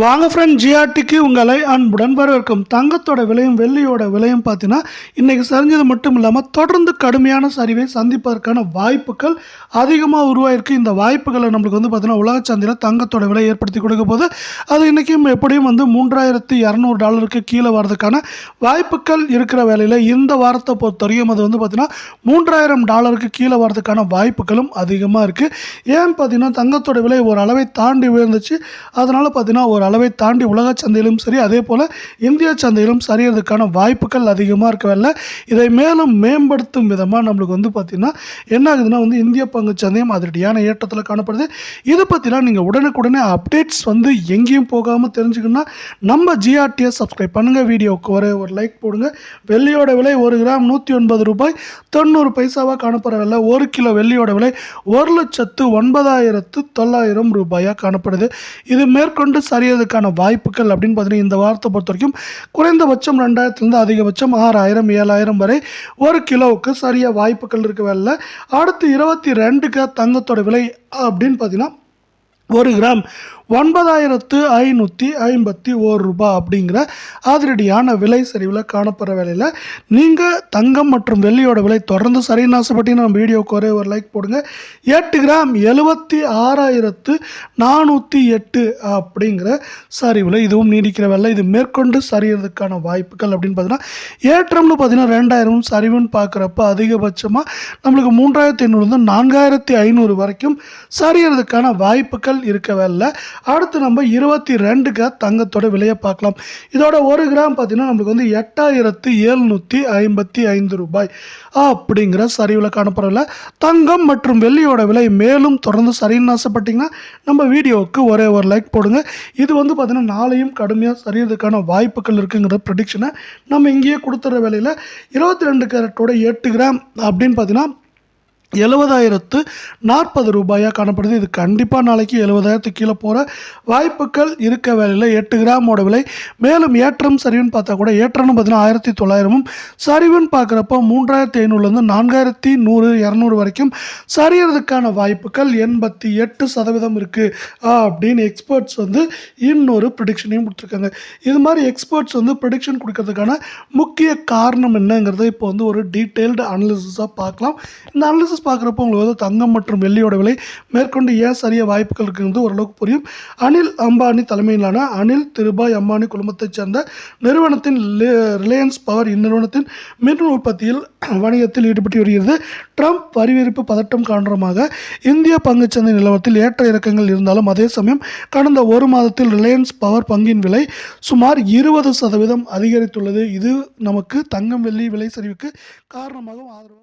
வாங்க ஃப்ரெண்ட் ஜிஆர்டிக்கு உங்களை அன்புடன் வரவேற்கும். தங்கத்தோட விலையும் வெள்ளியோட விலையும் பார்த்தீங்கன்னா இன்றைக்கி சரிஞ்சது மட்டும் இல்லாமல் தொடர்ந்து கடுமையான சரிவை சந்திப்பதற்கான வாய்ப்புகள் அதிகமாக உருவாயிருக்கு. இந்த வாய்ப்புகளை நம்மளுக்கு வந்து பார்த்திங்கன்னா உலக சந்தையில் தங்கத்தோட விலை ஏற்படுத்தி கொடுக்க போது அது இன்றைக்கும் எப்படியும் வந்து மூன்றாயிரத்தி இரநூறு டாலருக்கு கீழே வர்றதுக்கான வாய்ப்புகள் இருக்கிற வேலையில் இந்த வாரத்தை பொறுத்த வரைக்கும் அது வந்து பார்த்திங்கன்னா மூன்றாயிரம் டாலருக்கு கீழே வர்றதுக்கான வாய்ப்புகளும் அதிகமாக இருக்குது ஏன் பார்த்தீங்கன்னா தங்கத்தோட விலை ஒரு அளவை தாண்டி உயர்ந்துச்சு அதனால் பார்த்திங்கன்னா ஒரு அளவை தாண்டி உலக சந்தையிலும் சரி அதே போல் இந்திய சந்தையிலும் சரியறதுக்கான வாய்ப்புகள் அதிகமாக இருக்கவில்லை இதை மேலும் மேம்படுத்தும் விதமாக நம்மளுக்கு வந்து பார்த்திங்கன்னா என்ன ஆகுதுன்னா வந்து இந்திய பங்கு சந்தையும் அதிரடியான ஏற்றத்தில் காணப்படுது. இதை பற்றிலாம் நீங்கள் உடனுக்குடனே அப்டேட்ஸ் வந்து எங்கேயும் போகாமல் தெரிஞ்சுக்கணும்னா நம்ம ஜிஆர்டியை சப்ஸ்கிரைப் பண்ணுங்கள் வீடியோவுக்கு ஒரு ஒரு லைக் போடுங்க. வெள்ளியோட விலை ஒரு கிராம் நூற்றி ஒன்பது ரூபாய். தொண்ணூறு பைசாவாக காணப்படவில்லை. ஒரு கிலோ வெள்ளியோட விலை ஒரு லட்சத்து ஒன்பதாயிரத்து தொள்ளாயிரம் ரூபாயாக காணப்படுது. இது மேற்கொண்டு குறையிறதுக்கான வாய்ப்புகள் அப்படின்னு பார்த்தீங்கன்னா இந்த வாரத்தை பொறுத்த வரைக்கும் குறைந்தபட்சம் ரெண்டாயிரத்துலேருந்து அதிகபட்சம் ஆறாயிரம் ஏழாயிரம் வரை ஒரு கிலோவுக்கு சரியாக வாய்ப்புகள் இருக்க வேலை அடுத்து இருபத்தி ரெண்டுக்கு தங்கத்தோட விலை அப்படின்னு பார்த்தீங்கன்னா ஒரு கிராம் ஒன்பதாயிரத்து ஐநூற்றி ஐம்பத்தி ஓர் ரூபாய் அப்படிங்கிற அதிரடியான விலை சரிவில் காணப்படுற வேலையில் நீங்கள் தங்கம் மற்றும் வெள்ளியோட விலை தொடர்ந்து சரின்னு ஆசைப்பட்டீங்கன்னா நம்ம வீடியோக்கு ஒரே ஒரு லைக் போடுங்க. எட்டு கிராம் எழுபத்தி ஆறாயிரத்து நானூற்றி எட்டு அப்படிங்கிற சரிவில் இதுவும் நீடிக்கிற வேலை. இது மேற்கொண்டு சரியறதுக்கான வாய்ப்புகள் அப்படின்னு பார்த்தீங்கன்னா ஏற்றம்னு பார்த்தீங்கன்னா ரெண்டாயிரம் சரிவுன்னு பார்க்குறப்ப அதிகபட்சமாக நம்மளுக்கு மூன்றாயிரத்தி ஐநூறுலேருந்து நான்காயிரத்தி ஐநூறு வரைக்கும் சரியறதுக்கான வாய்ப்புகள் இருக்க வேலை அடுத்து நம்ம இருபத்தி ரெண்டுக்கு தங்கத்தோட விலையை பார்க்கலாம். இதோட ஒரு கிராம் பார்த்தீங்கன்னா நம்மளுக்கு வந்து எட்டாயிரத்து எழுநூற்றி ஐம்பத்தி ஐந்து ரூபாய் அப்படிங்கிற சரிவில் காணப்படவில்லை தங்கம் மற்றும் வெள்ளியோட விலை மேலும் தொடர்ந்து சரின்னு ஆசைப்பட்டீங்கன்னா நம்ம வீடியோவுக்கு ஒரே ஒரு லைக் போடுங்க. இது வந்து பார்த்தீங்கன்னா நாளையும் கடுமையாக சரியறதுக்கான வாய்ப்புகள் இருக்குங்கிற ப்ரெடிக்ஷனை நம்ம இங்கேயே கொடுத்துட்ற வேலையில் இருபத்தி ரெண்டு கேரட்டோட எட்டு கிராம் அப்படின்னு பார்த்தீங்கன்னா எழுபதாயிரத்து நாற்பது ரூபாயாக காணப்படுது. இது கண்டிப்பாக நாளைக்கு எழுபதாயிரத்துக்கு கீழே போகிற வாய்ப்புகள் இருக்க வேலையில் எட்டு கிராமோட விலை. மேலும் ஏற்றம் சரிவுன்னு பார்த்தா கூட ஏற்றம்னு பார்த்தீங்கன்னா ஆயிரத்தி தொள்ளாயிரமும் சரிவுன்னு பார்க்குறப்போ மூன்றாயிரத்தி ஐநூறுலேருந்து நான்காயிரத்தி நூறு இரநூறு வரைக்கும் சரியறதுக்கான வாய்ப்புகள் எண்பத்தி எட்டு சதவீதம் இருக்குது அப்படின்னு எக்ஸ்பர்ட்ஸ் வந்து இன்னொரு ப்ரிடிக்ஷனையும் கொடுத்துருக்காங்க. இது மாதிரி எக்ஸ்பர்ட்ஸ் வந்து ப்ரிடிக்ஷன் கொடுக்கறதுக்கான முக்கிய காரணம் என்னங்கிறத இப்போ வந்து ஒரு டீட்டெயில்டு அனாலிசிஸாக பார்க்கலாம். இந்த அனாலிசிஸ் பார்க்குறப்போ உங்களுக்கு வந்து தங்கம் மற்றும் வெள்ளியோட விலை மேற்கொண்டு ஏன் சரிய வாய்ப்புகள் இருக்குங்கிறது ஓரளவுக்கு புரியும். அனில் அம்பானி தலைமையிலான அனில் திருபாய் அம்பானி குழுமத்தைச் சேர்ந்த நிறுவனத்தின் ரிலையன்ஸ் பவர் இந்நிறுவனத்தின் மின் உற்பத்தியில் வணிகத்தில் ஈடுபட்டு வருகிறது. ட்ரம்ப் வரிவிரிப்பு பதட்டம் காரணமாக இந்திய பங்குச்சந்தை நிலவரத்தில் ஏற்ற இறக்கங்கள் இருந்தாலும் அதே சமயம் கடந்த ஒரு மாதத்தில் ரிலையன்ஸ் பவர் பங்கின் விலை சுமார் இருபது சதவீதம் அதிகரித்துள்ளது. இது நமக்கு தங்கம் வெள்ளி விலை சரிவுக்கு காரணமாகவும் ஆதரவு